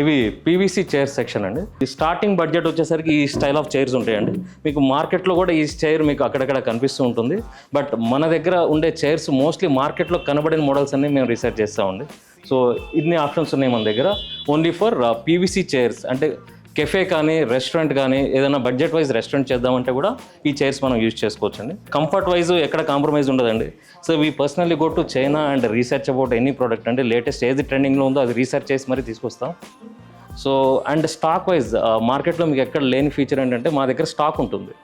ఇవి PVC chair section అండి. ఈ స్టార్టింగ్ బడ్జెట్ వచ్చేసరికి ఈ స్టైల్ ఆఫ్ చైర్స్ ఉంటాయండి. మీకు మార్కెట్లో కూడా ఈ చైర్ మీకు అక్కడక్కడ కనిపిస్తూ ఉంటుంది. బట్ మన దగ్గర ఉండే చైర్స్ మోస్ట్లీ మార్కెట్లో కనబడిన మోడల్స్ అన్ని మేము రీసెర్చ్ చేస్తామండి. సో ఇన్ని ఆప్షన్స్ ఉన్నాయి మన దగ్గర. ఓన్లీ ఫర్ పీవీసీ చైర్స్ అంటే కెఫే కానీ రెస్టారెంట్ కానీ ఏదైనా బడ్జెట్ వైజ్ రెస్టారెంట్ చేద్దామంటే కూడా ఈ చైర్స్ మనం యూజ్ చేసుకోవచ్చండి. కంఫర్ట్ వైజ్ ఎక్కడ కాంప్రమైజ్ ఉండదండి. So we personally go to China and research about any product అంటే లేటెస్ట్ ఏది ట్రెండింగ్లో ఉందో అది రీసెర్చ్ చేసి మరీ తీసుకొస్తాం. సో అండ్ స్టాక్ వైజ్ మార్కెట్లో మీకు ఎక్కడ లేని ఫీచర్ ఏంటంటే మా దగ్గర స్టాక్ ఉంటుంది.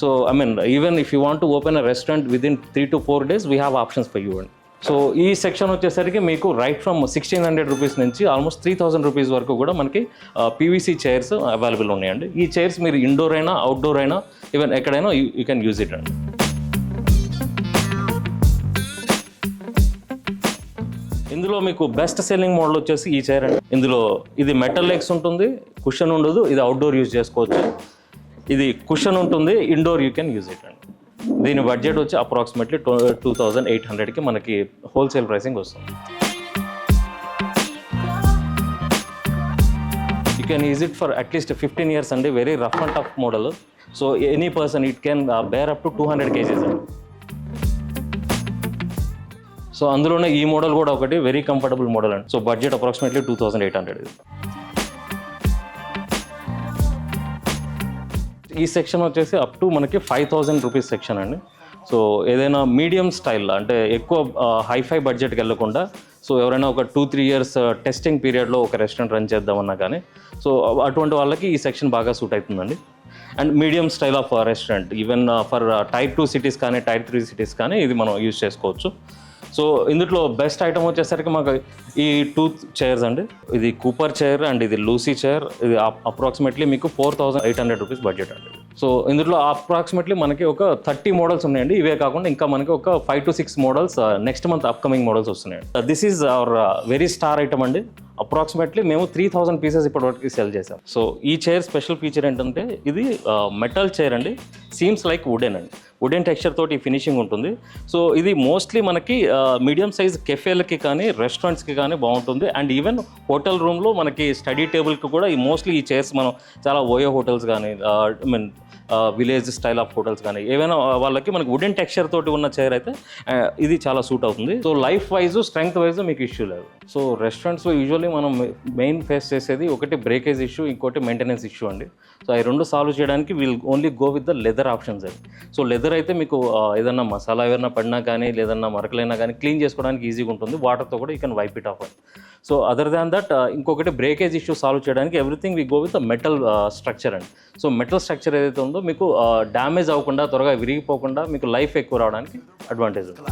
So I mean even if you want to open a restaurant within three to four days we have options for you అండి. సో ఈ సెక్షన్ వచ్చేసరికి మీకు right from sixteen hundred rupees నుంచి ఆల్మోస్ట్ త్రీ థౌసండ్ రూపీస్ వరకు కూడా మనకి PVC chairs available ఉన్నాయండి. ఈ చైర్స్ మీరు ఇండోర్ అయినా అవుట్డోర్ అయినా ఈవెన్ ఎక్కడైనా యూ కెన్ యూజ్ ఇట్ అండి. ఇందులో మీకు బెస్ట్ సెల్లింగ్ మోడల్ వచ్చేసి ఈ చైర్ అండి. ఇందులో ఇది మెటల్ లెగ్స్ ఉంటుంది కుషన్ ఉండదు ఇది అవుట్డోర్ యూజ్ చేసుకోవచ్చు. ఇది కుషన్ ఉంటుంది indoor you can use it అండి. దీని బడ్జెట్ వచ్చి approximately two two thousand eight హండ్రెడ్కి మనకి హోల్సేల్ ప్రైసింగ్ వస్తుంది. You can use it for at least fifteen years అండి. Very rough and tough model so any person it can bear up to two hundred kgs అండి. So అందులోనే ఈ model కూడా ఒకటి very comfortable model అండి. So budget approximately two thousand eight hundred ఈ section వచ్చేసి up to మనకి five thousand rupees section అండి. సో ఏదైనా మీడియం స్టైల్ అంటే ఎక్కువ హైఫై బడ్జెట్కి వెళ్ళకుండా సో ఎవరైనా ఒక టూ త్రీ ఇయర్స్ టెస్టింగ్ పీరియడ్లో ఒక రెస్టారెంట్ రన్ చేద్దామన్నా కానీ సో అటువంటి వాళ్ళకి ఈ సెక్షన్ బాగా సూట్ అవుతుందండి. And medium style of restaurant even for tier two cities కానీ టైర్ త్రీ సిటీస్ కానీ ఇది మనం యూజ్ చేసుకోవచ్చు. సో ఇందులో బెస్ట్ ఐటమ్ వచ్చేసరికి మాకు ఈ టూ చైర్స్ అండి. ఇది కూపర్ చైర్ అండ్ ఇది లూసీ చైర్. ఇది అప్రాక్సిమేట్లీ మీకు four thousand eight hundred rupees budget అండి. సో ఇందులో అప్రాక్సిమేట్లీ మనకి ఒక థర్టీ మోడల్స్ ఉన్నాయండి. ఇవే కాకుండా ఇంకా మనకి ఒక five to six models next month upcoming models వస్తున్నాయండి. This is our very star item అండి. అప్రాక్సిమేట్లీ మేము త్రీ థౌసండ్ పీసెస్ ఇప్పటివరకు సెల్ చేసాం సో ఈ చైర్ స్పెషల్ ఫీచర్ ఏంటంటే ఇది మెటల్ చైర్ అండి. సీమ్స్ లైక్ వుడెన్ అండి. వుడెన్ టెక్స్చర్ తోటి ఫినిషింగ్ ఉంటుంది. సో ఇది మోస్ట్లీ మనకి మీడియం సైజ్ కెఫేలకి కానీ రెస్టారెంట్స్కి కానీ బాగుంటుంది. అండ్ ఈవెన్ హోటల్ రూమ్లో మనకి స్టడీ టేబుల్కి కూడా ఈ మోస్ట్లీ ఈ చైర్స్ మనం చాలా ఓయో హోటల్స్ కానీ I mean village style of hotels కానీ ఏవైనా వాళ్ళకి మనకి వుడెన్ టెక్స్చర్ తోటి ఉన్న చైర్ అయితే ఇది చాలా సూట్ అవుతుంది. So life wise strength wise మీకు ఇష్యూ లేదు. సో రెస్టారెంట్స్లో యూజువల్లీ మనం మెయిన్ ఫేస్ చేసేది ఒకటి బ్రేకేజ్ ఇష్యూ ఇంకోటి మెయింటెనెన్స్ ఇష్యూ అండి. సో అవి రెండు సాల్వ్ చేయడానికి will only go with the leather options అండి సో లెదర్ అయితే మీకు ఏదన్నా మసాలా ఏదైనా పడినా కానీ లేదన్నా మరకలైనా కానీ క్లీన్ చేసుకోవడానికి ఈజీగా ఉంటుంది. వాటర్తో కూడా you can wipe it off so other than that ఇంకొకటి బ్రేకేజ్ ఇష్యూ సాల్వ్ చేయడానికి everything we go with metal structure అండి. సో మెటల్ స్ట్రక్చర్ ఏదైతే ఉందో మీకు డ్యామేజ్ అవ్వకుండా త్వరగా విరిగిపోకుండా మీకు లైఫ్ ఎక్కువ రావడానికి అడ్వాంటేజ్ ఉంది.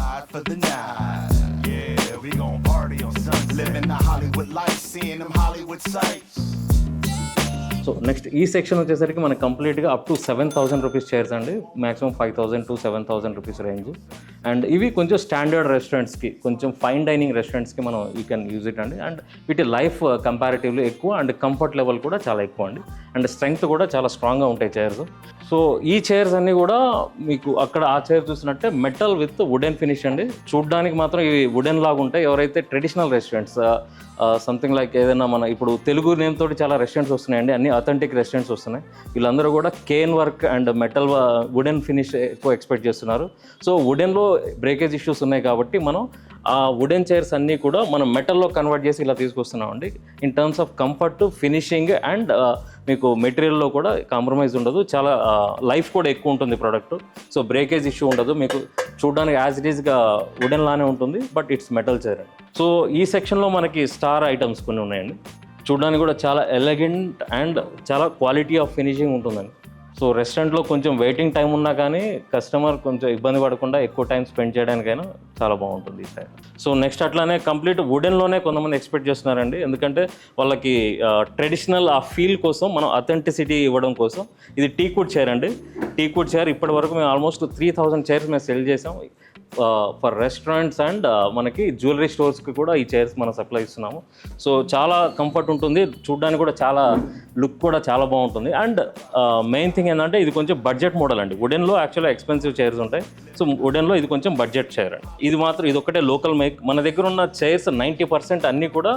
సో నెక్స్ట్ ఈ సెక్షన్ వచ్చేసరికి మనకి కంప్లీట్గా up to seven thousand rupees chairs అండి. Maximum five thousand to seven thousand rupees range and ఇవి కొంచెం స్టాండర్డ్ రెస్టారెంట్స్కి కొంచెం ఫైన్ డైనింగ్ రెస్టారెంట్స్కి మనం యూ కెన్ యూజ్ ఇట్ అండి. అండ్ వీటి లైఫ్ కంపారిటివ్లీ uh, ఎక్కువ అండ్ కంఫర్ట్ లెవెల్ కూడా చాలా ఎక్కువ అండి. అండ్ స్ట్రెంగ్త్ కూడా చాలా స్ట్రాంగ్గా ఉంటాయి చైర్స్ సో ఈ చైర్స్ అన్నీ కూడా మీకు అక్కడ ఆ చైర్ చూసినట్టే మెటల్ విత్ వుడెన్ ఫినిష్ అండి. చూడ్డానికి మాత్రం ఇవి వుడెన్ లాగా ఉంటాయి. ఎవరైతే ట్రెడిషనల్ రెస్టారెంట్స్ సంథింగ్ లైక్ ఏదైనా మన ఇప్పుడు తెలుగు నేమ్ తోటి చాలా రెస్టారెంట్స్ వస్తున్నాయండి. అన్ని అథెంటిక్ రెస్టారెంట్స్ వస్తున్నాయి. వీళ్ళందరూ కూడా cane work and metal wooden finish ఎక్కువ ఎక్స్పెక్ట్ చేస్తున్నారు. సో వుడెన్లో బ్రేకేజ్ ఇష్యూస్ ఉన్నాయి కాబట్టి మనం ఆ వుడెన్ చైర్స్ అన్నీ కూడా మనం మెటల్లో కన్వర్ట్ చేసి ఇలా తీసుకొస్తున్నామండి. In terms of comfort finishing and మీకు మెటీరియల్లో కూడా కాంప్రమైజ్ ఉండదు. చాలా uh, లైఫ్ కూడా ఎక్కువ ఉంటుంది ప్రోడక్ట్ సో బ్రేకేజ్ ఇష్యూ ఉండదు. మీకు చూడడానికి యాజ్ ఇట్ ఈస్గా వుడెన్ లానే ఉంటుంది but it's metal chair so ఈ సెక్షన్లో మనకి స్టార్ ఐటమ్స్ కొన్ని ఉన్నాయండి. చూడడానికి కూడా చాలా ఎలగెంట్ అండ్ చాలా క్వాలిటీ ఆఫ్ ఫినిషింగ్ ఉంటుందండి. సో రెస్టారెంట్లో కొంచెం వెయిటింగ్ టైం ఉన్నా కానీ కస్టమర్ కొంచెం ఇబ్బంది పడకుండా ఎక్కువ టైం స్పెండ్ చేయడానికైనా చాలా బాగుంటుంది ఈ సైడ్. సో నెక్స్ట్ అట్లానే కంప్లీట్ వుడెన్లోనే కొంతమంది ఎక్స్పెక్ట్ చేస్తున్నారండి. ఎందుకంటే వాళ్ళకి ట్రెడిషనల్ ఆ ఫీల్ కోసం మనం అథెంటిసిటీ ఇవ్వడం కోసం ఇది టీ కుడ్ చైర్ అండి. టీ కుడ్ చైర్ ఇప్పటి వరకు మేము ఆల్మోస్ట్ త్రీ థౌజండ్ చైర్స్ మేము సెల్ చేసాం. ఫర్ రెస్టారెంట్స్ అండ్ మనకి జ్యువెలరీ స్టోర్స్కి కూడా ఈ చైర్స్ మనం సప్లై ఇస్తున్నాము. సో చాలా కంఫర్ట్ ఉంటుంది. చూడడానికి కూడా చాలా లుక్ కూడా చాలా బాగుంటుంది. అండ్ మెయిన్ థింగ్ ఏంటంటే ఇది కొంచెం బడ్జెట్ మోడల్ అండి. వుడెన్లో యాక్చువల్గా ఎక్స్పెన్సివ్ చైర్స్ ఉంటాయి. సో వుడెన్లో ఇది కొంచెం బడ్జెట్ చైర్ అండి. ఇది మాత్రం ఇది ఒకటే లోకల్ మేక్ మన దగ్గర ఉన్న చైర్స్ నైంటీ పర్సెంట్ అన్నీ కూడా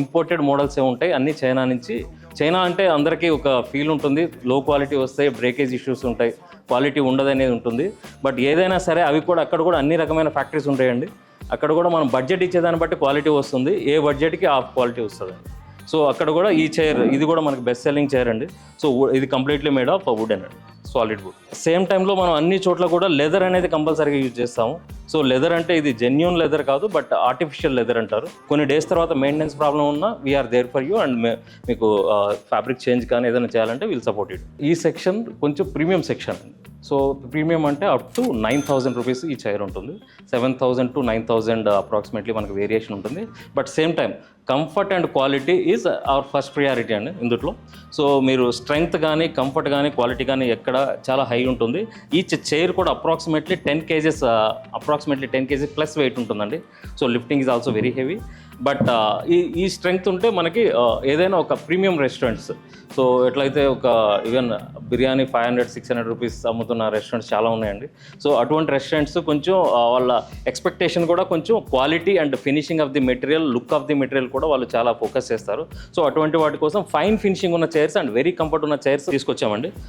ఇంపోర్టెడ్ మోడల్సే ఉంటాయి. అన్ని చైనా నుంచి చైనా అంటే అందరికీ ఒక ఫీల్ ఉంటుంది. లో క్వాలిటీ వస్తాయి బ్రేకేజ్ ఇష్యూస్ ఉంటాయి. క్వాలిటీ ఉండదు అనేది ఉంటుంది. బట్ ఏదైనా సరే అవి కూడా అక్కడ కూడా అన్ని రకమైన ఫ్యాక్టరీస్ ఉంటాయండి. అక్కడ కూడా మనం బడ్జెట్ ఇచ్చేదాన్ని బట్టి క్వాలిటీ వస్తుంది. ఏ బడ్జెట్కి ఆ క్వాలిటీ వస్తుంది. సో అక్కడ కూడా ఈ చైర్ ఇది కూడా మనకి బెస్ట్ సెల్లింగ్ చైర్ అండి. సో ఇది కంప్లీట్లీ మేడ్ ఆఫ్ వుడ్ అండి సాలిడ్ వుడ్ సేమ్ టైంలో మనం అన్ని చోట్ల కూడా లెదర్ అనేది కంపల్సరీగా యూజ్ చేస్తాము. సో లెదర్ అంటే ఇది జెన్యున్ లెదర్ కాదు బట్ ఆర్టిఫిషియల్ లెదర్ అంటారు. కొన్ని డేస్ తర్వాత మెయింటెనెన్స్ ప్రాబ్లం ఉన్నా we are there for you and మీకు ఫ్యాబ్రిక్ చేంజ్ కానీ ఏదైనా చేయాలంటే విల్ సపోర్ట్ ఇట్ ఈ సెక్షన్ కొంచెం ప్రీమియం సెక్షన్ సో ప్రీమియం అంటే up to nine thousand rupees ఈ చైర్ ఉంటుంది. Seven thousand to nine thousand approximately మనకు వేరియేషన్ ఉంటుంది. But same time comfort and quality is our first priority అండి ఇందుట్లో. So మీరు స్ట్రెంగ్త్ కానీ కంఫర్ట్ కానీ క్వాలిటీ కానీ ఎక్కడ చాలా హై ఉంటుంది. ఈచ్ చైర్ కూడా approximately ten kgs approximately ten kg plus weight ఉంటుందండి. So lifting is also very heavy. But ఈ ఈ స్ట్రెంగ్త్ ఉంటే మనకి ఏదైనా ఒక ప్రీమియం రెస్టారెంట్స్ సో ఎట్లయితే ఒక even biryani five hundred six hundred rupees అమ్ముతున్న రెస్టారెంట్స్ చాలా ఉన్నాయండి. సో అటువంటి రెస్టారెంట్స్ కొంచెం వాళ్ళ ఎక్స్పెక్టేషన్ కూడా కొంచెం quality and finishing of the material look of the material కూడా వాళ్ళు చాలా ఫోకస్ చేస్తారు. సో అటువంటి వాటి కోసం ఫైన్ ఫినిషింగ్ ఉన్న చైర్స్ అండ్ వెరీ కంఫర్ట్ ఉన్న చైర్స్ తీసుకొచ్చామండి.